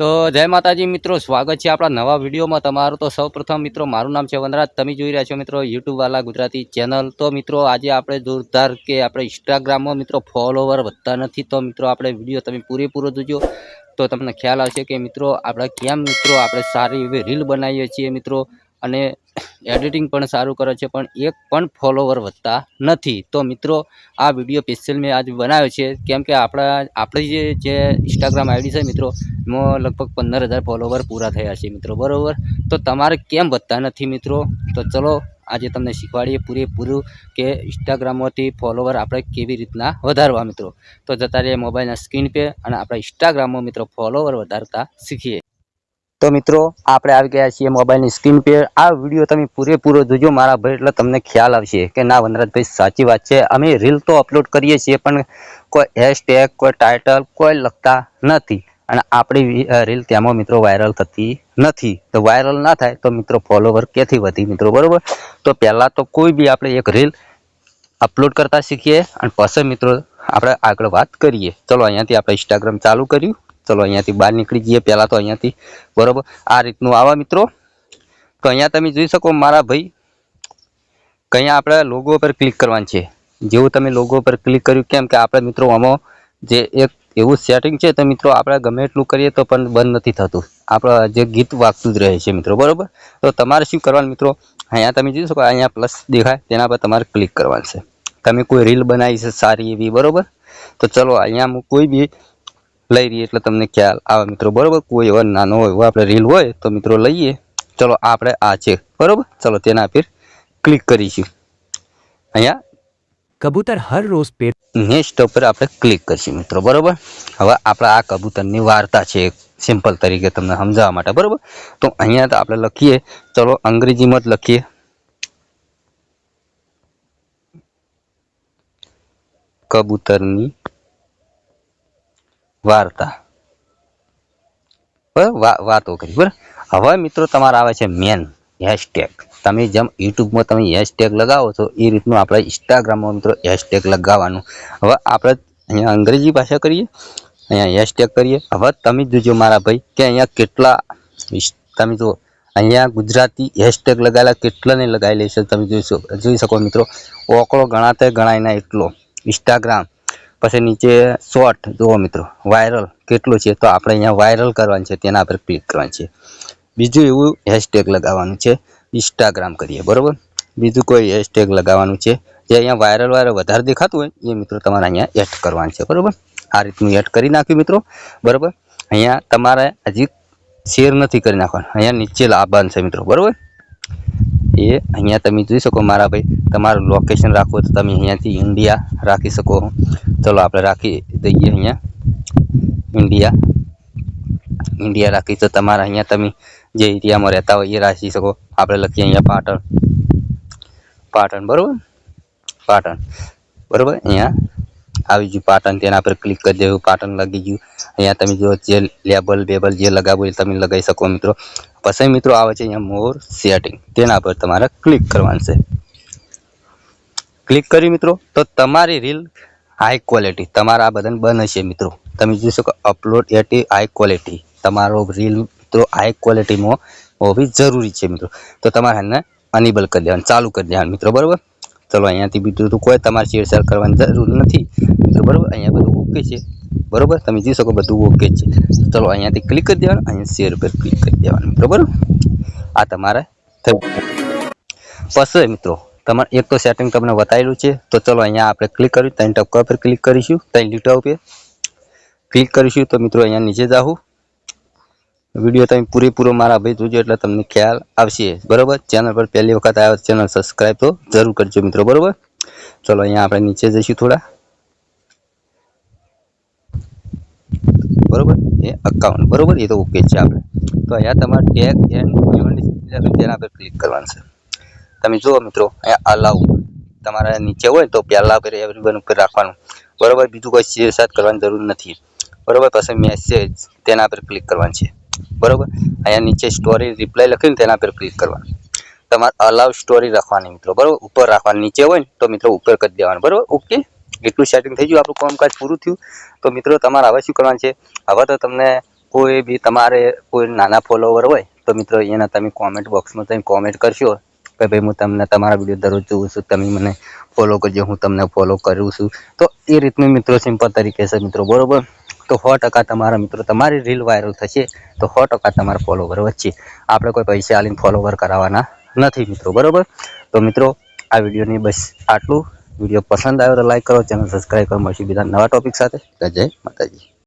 તો જય માતાજી મિત્રો, સ્વાગત છે આપણા નવા વિડીયોમાં તમારું. તો સૌપ્રથમ મિત્રો, મારું નામ છે વનરાજ. તમે જોઈ રહ્યા છો મિત્રો યુટ્યુબ વાલા ગુજરાતી ચેનલ. તો મિત્રો, આજે આપણે જોરદાર કે આપણે ઇન્સ્ટાગ્રામમાં મિત્રો ફોલોવર વધતા નથી, તો મિત્રો આપણે વીડિયો તમે પૂરેપૂરો જોજો. તો તમને ખ્યાલ આવશે કે મિત્રો, આપણે કેમ મિત્રો આપણે સારી એવી રીલ બનાવીએ છીએ મિત્રો. અને એડિટિંગ પણ સારું કરે છે, પણ એક પણ ફોલોવર વધતા નથી. તો મિત્રો, આ વીડિયો સ્પેશિયલ મેં આજ બનાવ્યો છે. કેમ કે આપણા, આપણી જે જે ઇન્સ્ટાગ્રામ આઈડી છે મિત્રો, એમાં લગભગ પંદર હજાર ફોલોવર પૂરા થયા છે મિત્રો, બરાબર? તો તમારે કેમ વધતા નથી મિત્રો? તો ચલો, આજે તમને શીખવાડીએ પૂરેપૂરું કે ઇન્સ્ટાગ્રામમાંથી ફોલોવર આપણે કેવી રીતના વધારવા મિત્રો. તો જતા રહીએ મોબાઈલના સ્ક્રીન પે અને આપણા ઇન્સ્ટાગ્રામમાં મિત્રો ફોલોવર વધારતા શીખીએ. તો મિત્રો, આપણે આવી ગયા છીએ મોબાઈલની સ્ક્રીન પે આ વીડિયો તમે પૂરેપૂરો જોજો, મારા ભાઈ, એટલે તમને ખ્યાલ આવશે કે ના, વનરાજભાઈ, સાચી વાત છે. અમે રીલ તો અપલોડ કરીએ છીએ, પણ કોઈ હેશટેગ કોઈ ટાઇટલ કોઈ લખતા નથી. અને આપણી રીલ તેમાં મિત્રો વાયરલ થતી નથી. તો વાયરલ ના થાય, તો મિત્રો ફોલોવર ક્યાંથી વધી મિત્રો, બરાબર? તો પહેલાં તો કોઈ બી આપણે એક રીલ અપલોડ કરતા શીખીએ. અને પછી મિત્રો, આપણે આગળ વાત કરીએ. ચલો, અહીંયાથી આપણે ઇન્સ્ટાગ્રામ ચાલુ કર્યું. ચલો અહીંયાથી બહાર નીકળી જઈએ, પહેલાં તો અહીંયાથી. બરાબર? આ રીતનું આવા મિત્રો. તો અહીંયા તમે જોઈ શકો મારા ભાઈ અહીંયા આપણે લોગો પર ક્લિક કરવાનું છે. જેવું તમે લોગો પર ક્લિક કર્યું, કેમ કે આપણે મિત્રો આમાં જે એક એવું સેટિંગ છે, તો મિત્રો આપણે ગમે એટલું કરીએ તો પણ બંધ નથી થતું. આપણે જે ગીત વાગતું જ રહે છે મિત્રો, બરોબર? તો તમારે શું કરવાનું મિત્રો? અહીંયા તમે જોઈ શકો, અહીંયા પ્લસ દેખાય, તેના પર તમારે ક્લિક કરવાનું છે. તમે કોઈ રીલ બનાવી છે સારી એવી, બરોબર? તો ચલો, અહીંયા હું કોઈ બી લઈ રહીએ એટલે તમને ખ્યાલ. આવે મિત્રો બરાબર કોઈ એવો નાનો હોય એવો આપણે રીલ હોય તો મિત્રો લઈએ. ચલો આપણે આ છે. બરાબર? ચલો તેના ફેર ક્લિક કરીશું. અહીંયા કબૂતર હર રોજ પેર નેક્સ્ટ ઉપર આપણે ક્લિક કરીશું મિત્રો. બરાબર? હવે આપણે આ કબૂતરની વાર્તા છે સિમ્પલ તરીકે તમને સમજાવવા માટે. બરાબર? તો અહીંયા તો આપણે લખીએ. ચલો અંગ્રેજીમાં જ લખીએ. કબૂતરની વાર્તા. બરાબર? વાતો કરી, બરાબર? હવે મિત્રો તમારે આવે છે મેન હેશટેગ તમે જેમ યુટ્યુબમાં તમે હેશટેગ લગાવો છો, એ રીતનું આપણે ઇન્સ્ટાગ્રામમાં મિત્રો હેશટેગ લગાવવાનું. હવે આપણે અહીંયા અંગ્રેજી ભાષા કરીએ, અહીંયા હેશટેગ કરીએ. હવે તમે જોજો મારા ભાઈ, કે અહીંયા કેટલા તમે જો અહીંયા ગુજરાતી હેશટેગ લગાવેલા કેટલાને લગાવી લેશે તમે જોઈ શકો જોઈ શકો મિત્રો. ઓકળો ગણાતે ગણાય ના એટલો. ઇન્સ્ટાગ્રામ પછી નીચે શોર્ટ જુઓ મિત્રો વાયરલ કેટલું છે તો આપણે અહીંયા વાયરલ કરવાનું છે, તેના પર ક્લિક કરવાનું છે. બીજું એવું હેશટેગ લગાવવાનું છે ઇન્સ્ટાગ્રામ કરીએ, બરાબર? બીજું કોઈ હેશટેગ લગાવવાનું છે, જે અહીંયા વાયરલ વાયરલ વધારે દેખાતું હોય, એ મિત્રો તમારે અહીંયા એડ કરવાનું છે, બરાબર? આ રીતનું એડ કરી નાખ્યું મિત્રો, બરાબર? અહીંયા તમારે હજી શેર નથી કરી નાખવાનું, અહીંયા નીચે લાભાન છે મિત્રો, બરોબર? એ અહીંયા તમે જોઈ શકો મારા ભાઈ, તમારું લોકેશન રાખવું તો તમે અહીંયાથી ઇન્ડિયા રાખી શકો. ચલો, આપણે રાખી દઈએ અહીંયા. ઇન્ડિયા ઇન્ડિયા રાખી તો તમારા અહીંયા તમે જે એરિયામાં રહેતા હોય એ રાખી શકો. આપણે લખીએ અહીંયા પાટણ. પાટણ, બરાબર? પાટણ. બરાબર? અહીંયા આવી ગયું પાટણ, તેના પર ક્લિક કરી દેવું. પાટણ લગી ગયું. અહીંયા તમે જો જે લેબલ બેબલ જે લગાવવું તમે લગાવી શકો મિત્રો. પછી મિત્રો આવે છે અહીંયા મોર સેટિંગ તેના પર તમારે ક્લિક કરવાનું છે. ક્લિક કરી મિત્રો, તો તમારી રીલ હાઈ ક્વોલિટી તમારા આ બધાને બંધ હશે મિત્રો. તમે જોઈ શકો અપલોડ એટ હાઈ ક્વોલિટી તમારો રીલ મિત્રો હાઈ ક્વોલિટીમાં હોવી જરૂરી છે મિત્રો. તો તમારે એને અનેબલ કરી દેવાનું, ચાલુ કરી દેવાનું મિત્રો, બરાબર? ચલો અહીંયાથી બીજું કોઈ તમારે છેડછાડ કરવાની જરૂર નથી. મિત્રો, બરાબર? અહીંયા બધું ઓકે છે. બરોબર? તમે જોઈ શકો બધું ઓકે છે. ચલો, અહીંયાથી ક્લિક કરી દેવાનું, અહીંયા શેર પર ક્લિક કરી દેવાનું, બરોબર? આ તમારે થયું પછી મિત્રો, તમારે એક તો સેટિંગ તમને બતાવેલું છે, તો ચલો, અહીંયા આપણે ક્લિક કર્યું, ત્રણ ટપકા પર ક્લિક કરીશું, ત્રણ લીટા ઉપર ક્લિક કરીશું, તો મિત્રો અહીંયા નીચે જાઉં વીડિયો તમે પૂરેપૂરો મારા ભાઈ જોજો, એટલે તમને ખ્યાલ આવશે, બરોબર? ચેનલ પર પહેલી વખત આવ્યો ચેનલ સબસ્ક્રાઈબ તો જરૂર કરજો મિત્રો, બરોબર? ચલો, અહીંયા આપણે નીચે જઈશું થોડા. બરોબર? એ અકાઉન્ટ બરોબર? એ તો ઓકે છે આપણે તો અહીંયા તમારે ટેગ એન્ડ તેના પર ક્લિક કરવાનું છે. તમે જુઓ મિત્રો, અહીંયા અલાઉ તમારા નીચે હોય તો પહેલા પર એવરીવન ઉપર રાખવાનું. બરોબર? બીજું કોઈ શેરસાદ કરવાની જરૂર નથી. બરોબર? પછી મેસેજ તેના પર ક્લિક કરવાનું છે. બરોબર? અહીંયા નીચે સ્ટોરી રિપ્લાય લખીને તેના પર ક્લિક કરવાનું. તમારે અલાવ સ્ટોરી રાખવાની મિત્રો, બરાબર? ઉપર રાખવાની. નીચે હોય તો મિત્રો ઉપર કરી દેવાનું. બરાબર? ઓકે એટલું સેટિંગ થઈ ગયું, આપણું કામકાજ પૂરું થયું. તો મિત્રો, તમારે હવે શું કરવાનું છે? હવે તો તમને કોઈ બી તમારે કોઈ નાના ફોલોવર હોય, તો મિત્રો, એના તમે કોમેન્ટ બોક્સમાં તમે કોમેન્ટ કરશો કે ભાઈ હું તમને તમારા વીડિયો દરરોજ જોઉં છું, તમે મને ફોલો કરજો, હું તમને ફોલો કરું છું. તો એ રીતનું મિત્રો સિમ્પલ તરીકે છે મિત્રો, બરોબર? તો સો ટકા તમારા મિત્રો, તમારી રીલ વાયરલ થશે, તો સો ટકા તમારા ફોલોવર વચ્ચે આપણે કોઈ પૈસા આલીને ફોલોવર કરાવવાના નથી મિત્રો, બરોબર? તો મિત્રો, આ વિડીયોની બસ આટલું. વીડિયો પસંદ આવ્યો તો લાઈક કરો ચેનલ સબસ્ક્રાઈબ કરો મળશે. બીજા નવા ટોપિક સાથે. જય માતાજી.